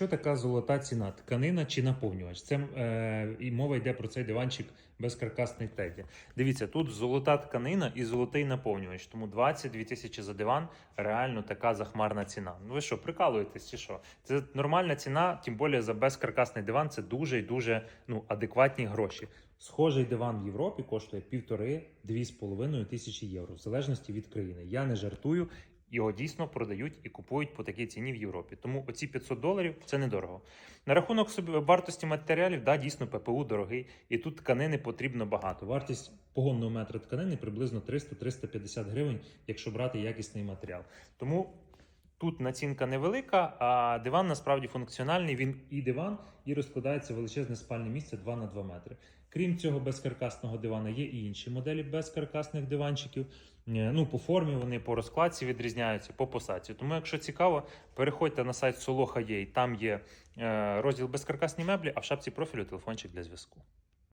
що така золота ціна? Тканина чи наповнювач? Це е, і мова йде про цей диванчик безкаркасний теді. Дивіться, тут золота тканина і золотий наповнювач. Тому 22 тисячі за диван реально така захмарна ціна. Ну ви що, прикалуєтесь чи що? Це нормальна ціна, тим більше за безкаркасний диван це дуже і дуже ну, адекватні гроші. Схожий диван в Європі коштує півтори-дві з половиною тисячі євро, в залежності від країни. Я не жартую. Його дійсно продають і купують по такій ціні в Європі. Тому оці 500 доларів це недорого. На рахунок собі вартості матеріалів, да, дійсно ППУ дорогий, і тут тканини потрібно багато. Вартість погонного метра тканини приблизно 300-350 гривень, якщо брати якісний матеріал. Тому тут націнка невелика, а диван насправді функціональний. Він і диван, і розкладається величезне спальне місце 2 на 2 метри. Крім цього безкаркасного дивана, є і інші моделі безкаркасних диванчиків. Е, Ну, по формі вони по розкладці відрізняються, по посадці. Тому, якщо цікаво, переходьте на сайт Soloha.ua, там є е, розділ безкаркасні меблі, а в шапці профілю телефончик для зв'язку.